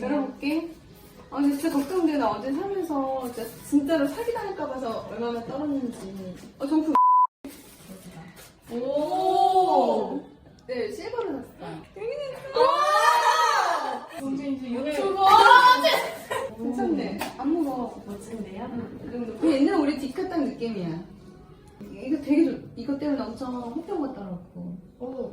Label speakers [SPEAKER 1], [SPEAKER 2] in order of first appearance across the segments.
[SPEAKER 1] 열어볼게. 아, 근데 진짜 걱정돼. 나 어제 살면서 진짜 진짜로 사기 당할까 봐서 얼마나 떨었는지. 어, 정품. 오! 네, 실버를 샀어요.
[SPEAKER 2] 언제 이제 유튜브
[SPEAKER 1] 괜찮네. 안 무거워.
[SPEAKER 2] 멋진데요?
[SPEAKER 1] 그 정도. 그 옛날 우리 디카 딱 느낌이야. 이거 되게 좋, 이것 때문에 엄청 호평 받더라고.
[SPEAKER 2] 오.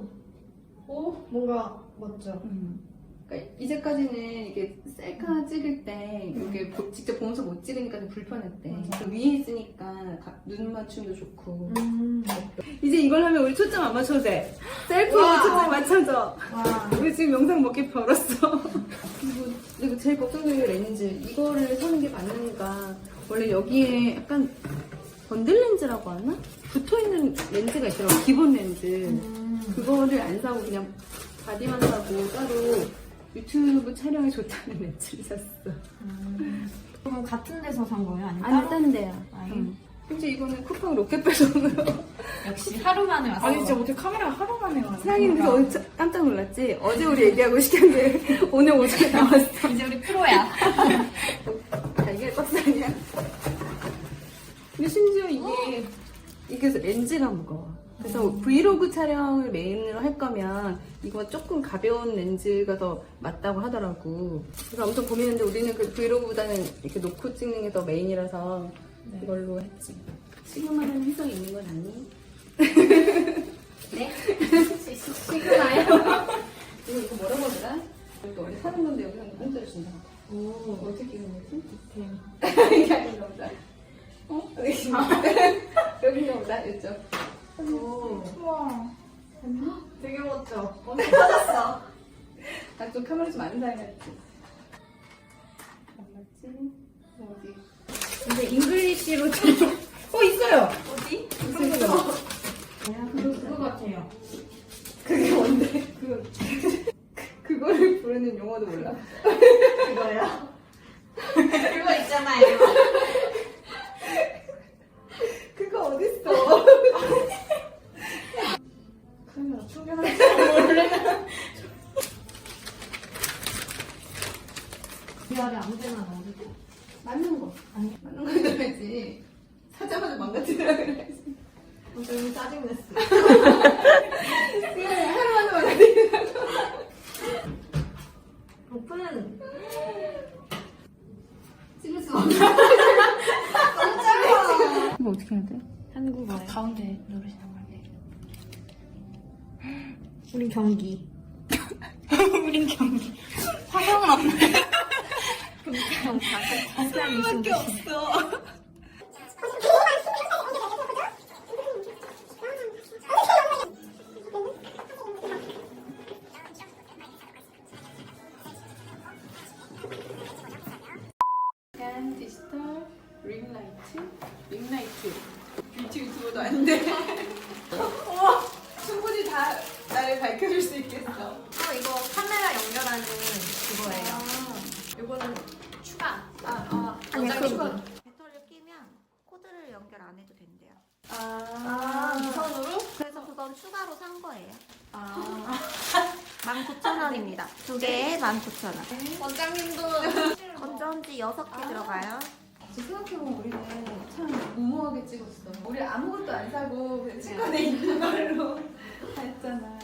[SPEAKER 2] 오, 뭔가 멋져.
[SPEAKER 1] 음. 그러니까 이제까지는 이게 셀카 찍을 때 이렇게 보- 직접 보면서 못 찍으니까 좀 불편했대.
[SPEAKER 2] 맞아.
[SPEAKER 1] 그 위에 있으니까 가- 눈 맞춤도 좋고.
[SPEAKER 2] 음.
[SPEAKER 1] 이제 이걸 하면 우리 초점 안 맞춰도 돼. 셀프로
[SPEAKER 2] 와.
[SPEAKER 1] 초점 맞춰줘.
[SPEAKER 2] 와.
[SPEAKER 1] 우리 지금 영상 먹기 벌었어. 그리고, 그리고 제일 걱정되는 게 렌즈. 이거를 사는 게 맞는가. 원래 여기에 약간 번들 렌즈라고 하나? 붙어 있는 렌즈가 있더라고. 기본 렌즈.
[SPEAKER 2] 음.
[SPEAKER 1] 그거를 안 사고 그냥 바디만 사고 따로 유튜브 촬영에 좋다는 렌즈를 샀어.
[SPEAKER 2] 음. 그럼 같은 데서 산 거예요? 아니면
[SPEAKER 1] 아니,
[SPEAKER 2] 따로?
[SPEAKER 1] 딴 데야.
[SPEAKER 2] 아예?
[SPEAKER 1] 응. 심지어 이거는 쿠팡 로켓 배송으로.
[SPEAKER 2] 역시 하루 만에 왔어.
[SPEAKER 3] 아니 진짜 어떻게 카메라가 하루 만에 와요?
[SPEAKER 1] 사장님 그래서 깜짝 놀랐지? 어제 우리 얘기하고 시켰는데 오늘 오전에 나왔어.
[SPEAKER 2] 이제 우리 프로야.
[SPEAKER 1] 자, 이게 박스 아니야? 근데 심지어 이게, 이게 렌즈가 무거워. 그래서 브이로그 촬영을 메인으로 할 거면 이거 조금 가벼운 렌즈가 더 맞다고 하더라고. 그래서 엄청 고민했는데 우리는 그 브이로그보다는 이렇게 놓고 찍는 게 더 메인이라서 이걸로 했지. 시그마라는 해석이 있는 건 아니?
[SPEAKER 2] 네?
[SPEAKER 1] 시그마요? 이거, 이거 뭐라고 하더라? 이거 원래 사는 건데 여기서 공짜로 준다.
[SPEAKER 2] 오.
[SPEAKER 1] 어떻게 끼는 거지?
[SPEAKER 2] 템.
[SPEAKER 1] 이게 아닌가 보다. 어? 여긴가 보다, 이쪽.
[SPEAKER 2] 오.
[SPEAKER 3] 우와.
[SPEAKER 2] 되게 멋져. 엄청 빠졌어.
[SPEAKER 1] 나좀 카메라 좀 사이 같지? 맞지? 어디?
[SPEAKER 2] 근데 잉글리시로 좀. 어, 있어요. 어디?
[SPEAKER 1] 그거,
[SPEAKER 2] 그거, 그거 같아요.
[SPEAKER 1] 그게 뭔데? 그거. 그거를 부르는 용어도 몰라.
[SPEAKER 2] 그거요? 그거 있잖아요.
[SPEAKER 1] 그거 어딨어?
[SPEAKER 3] 카메라 충전할 줄 몰래.
[SPEAKER 2] 미아리 아무 데나 돼?
[SPEAKER 1] 맞는 거.
[SPEAKER 2] 아니.
[SPEAKER 1] 맞는 거 해야지. 사자마자 망가뜨리라 그래야지.
[SPEAKER 2] 좀 짜증냈어.
[SPEAKER 1] 그래, 하루만에 망가뜨리라고.
[SPEAKER 2] 오픈.
[SPEAKER 1] 찍을 수 없어. 이거 어떻게 해야 돼?
[SPEAKER 2] 한국어요.
[SPEAKER 3] 가운데 누르시는 건데.
[SPEAKER 2] 우린 경기.
[SPEAKER 3] 우린 경기. 화성은 없네.
[SPEAKER 2] 그냥 가장
[SPEAKER 3] 밖에 없어.
[SPEAKER 1] 간 디지털 링라이트? 링라이트. 뷰티 유튜버도 아닌데. 우와! 충분히 다 나를 밝혀줄 수 있겠어.
[SPEAKER 2] 어, 이거 카메라 연결하는 그거예요. 이거는 추가.
[SPEAKER 1] 아, 아,
[SPEAKER 2] 그거.
[SPEAKER 1] 추가.
[SPEAKER 4] 배터리를 끼면 코드를 연결 안 해도 된대요.
[SPEAKER 2] 아, 무선으로?
[SPEAKER 4] 그래서 그건 추가로 산 거예요.
[SPEAKER 1] 아,
[SPEAKER 4] 19,000원입니다. 두 개에 19,000원.
[SPEAKER 2] 원장님도
[SPEAKER 4] 건전지 6개 들어가요.
[SPEAKER 1] 지금 생각해보면 우리는 참 무모하게 찍었어. 우리 아무것도 안 사고 그냥 치과에 있는 걸로 했잖아.